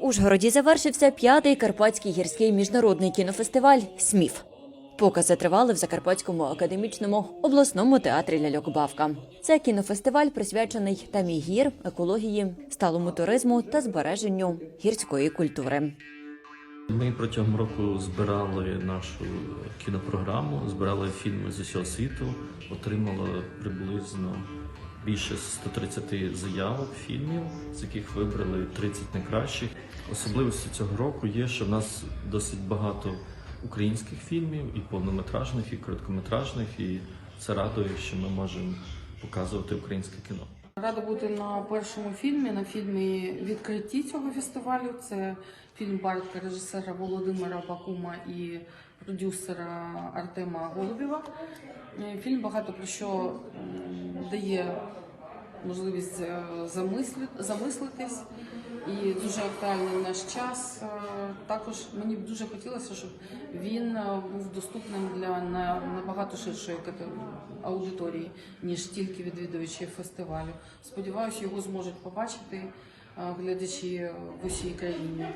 Ужгороді завершився п'ятий Карпатський гірський міжнародний кінофестиваль СМІФ. Покази тривали в Закарпатському академічному обласному театрі Ляльок Бавка. Це кінофестиваль присвячений темі гір, екології, сталому туризму та збереженню гірської культури. Ми протягом року збирали нашу кінопрограму, збирали фільми з усього світу, отримали приблизно більше 130 заявок фільмів, з яких вибрали 30 найкращих. Особливістю цього року є, що в нас досить багато українських фільмів, і повнометражних, і короткометражних, і це радує, що ми можемо показувати українське кіно. Рада бути на першому фільмі, на фільмі відкритті цього фестивалю. Це фільм Бартка режисера Володимира Бакума і продюсера Артема Голубєва. Е, Фільм багато про що дає можливість е, замислитись і дуже актуальний наш час. Е, Також мені б дуже хотілося, щоб він е, був доступним для на- набагато ширшої аудиторії, ніж тільки відвідувачі фестивалю. Сподіваюся, його зможуть побачити глядачі в усій країні.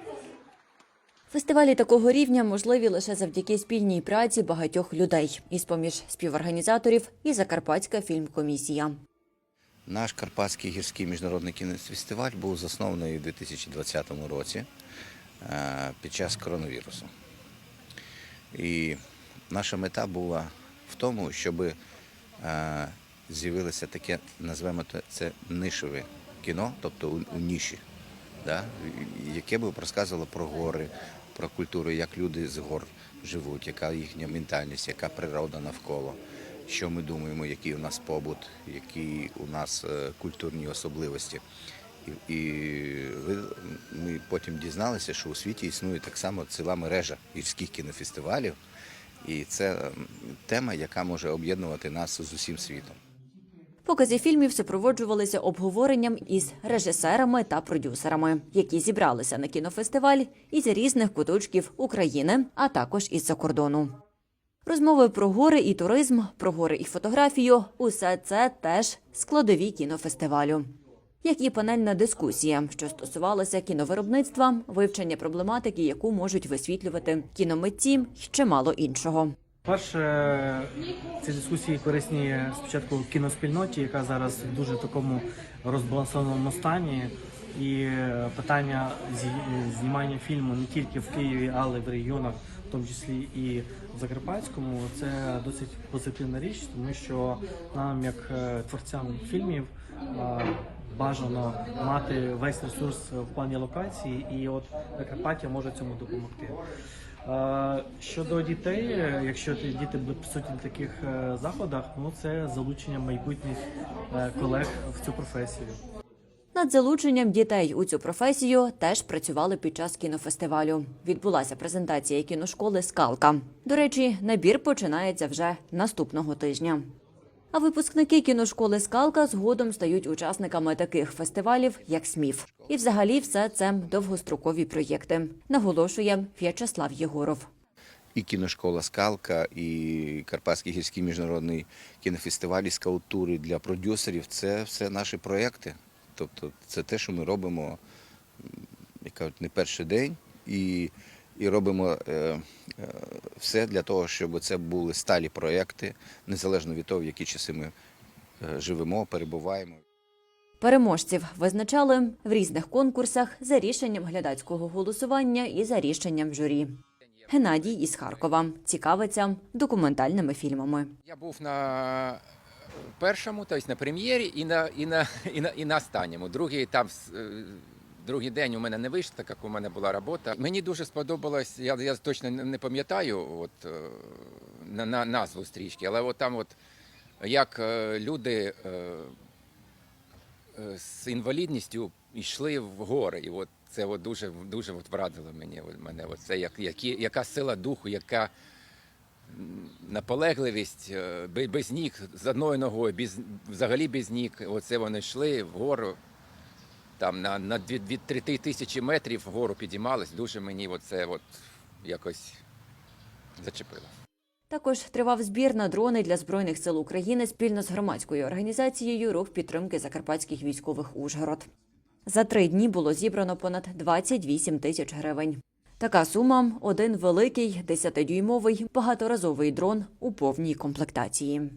Фестивалі такого рівня можливі лише завдяки спільній праці багатьох людей із поміж співорганізаторів і Закарпатська фільмкомісія. Наш Карпатський гірський міжнародний кінофестиваль був заснований у 2020 році е, під час коронавірусу. І наша мета була в тому, щоб е, з'явилося таке, назвемо це нишеве кіно, тобто у, ніші, да, яке б розказувало про гори, про культуру, як люди з гор живуть, яка їхня ментальність, яка природа навколо, що ми думаємо, який у нас побут, які у нас е, культурні особливості. І, ви, ми потім дізналися, що у світі існує так само ціла мережа гірських кінофестивалів. І це ем, тема, яка може об'єднувати нас з усім світом. Покази фільмів супроводжувалися обговоренням із режисерами та продюсерами, які зібралися на кінофестиваль із різних куточків України, а також із-за кордону. Розмови про гори і туризм, про гори і фотографію усе це теж складові кінофестивалю. Як і панельна дискусія, що стосувалася кіновиробництва, вивчення проблематики, яку можуть висвітлювати кіномитці, й чимало іншого. Перше, ці дискусії корисні спочатку кіноспільноті, яка зараз в дуже такому розбалансованому стані. І е, питання знімання фільму не тільки в Києві, але й в регіонах, тому числі і в Закарпатському, це досить позитивна річ, тому що нам, як е, творцям фільмів, е, бажано мати весь ресурс в плані локації, і от Закарпаття може цьому допомогти. Е, Щодо дітей, якщо діти будуть присутні на таких заходах, ну це залучення майбутніх колег в цю професію. Над залученням дітей у цю професію теж працювали під час кінофестивалю. Відбулася презентація кіношколи Скалка. До речі, набір починається вже наступного тижня. А випускники кіношколи Скалка згодом стають учасниками таких фестивалів, як СМІФ. І взагалі все це довгострокові проєкти, наголошує В'ячеслав Єгоров. І кіношкола Скалка, і Карпатський гірський міжнародний кінофестиваль і скаут-тури для продюсерів це все наші проекти. Тобто це те, що ми робимо як кажуть, не перший день, і, і робимо е, е, все для того, щоб це були сталі проекти, незалежно від того, в які часи ми е, живемо, перебуваємо. Переможців визначали в різних конкурсах за рішенням глядацького голосування і за рішенням журі. Геннадій із Харкова цікавиться документальними фільмами. Я був на першому, тобто на прем'єрі, і на, і на, і на, і на останньому. Другий там е, другий день у мене не вийшло, так як у мене була робота. Мені дуже сподобалось, я, я точно не пам'ятаю от, е, на, на назву стрічки, але от там, от, як е, люди з інвалідністю йшли в гори. І от це от дуже, дуже от вразило мені. Мене. От це як, які, яка сила духу, яка наполегливість е, без ніг з одною ногою, без, взагалі без ніг. Оце вони йшли вгору. Там на, на 2-3 тисячі метрів вгору підіймались. Дуже мені оце от якось зачепило. Також тривав збір на дрони для збройних сил України спільно з громадською організацією Рух підтримки закарпатських військових Ужгород. За три дні було зібрано понад 28 тисяч гривень. Така сума – один великий 10-дюймовий багаторазовий дрон у повній комплектації.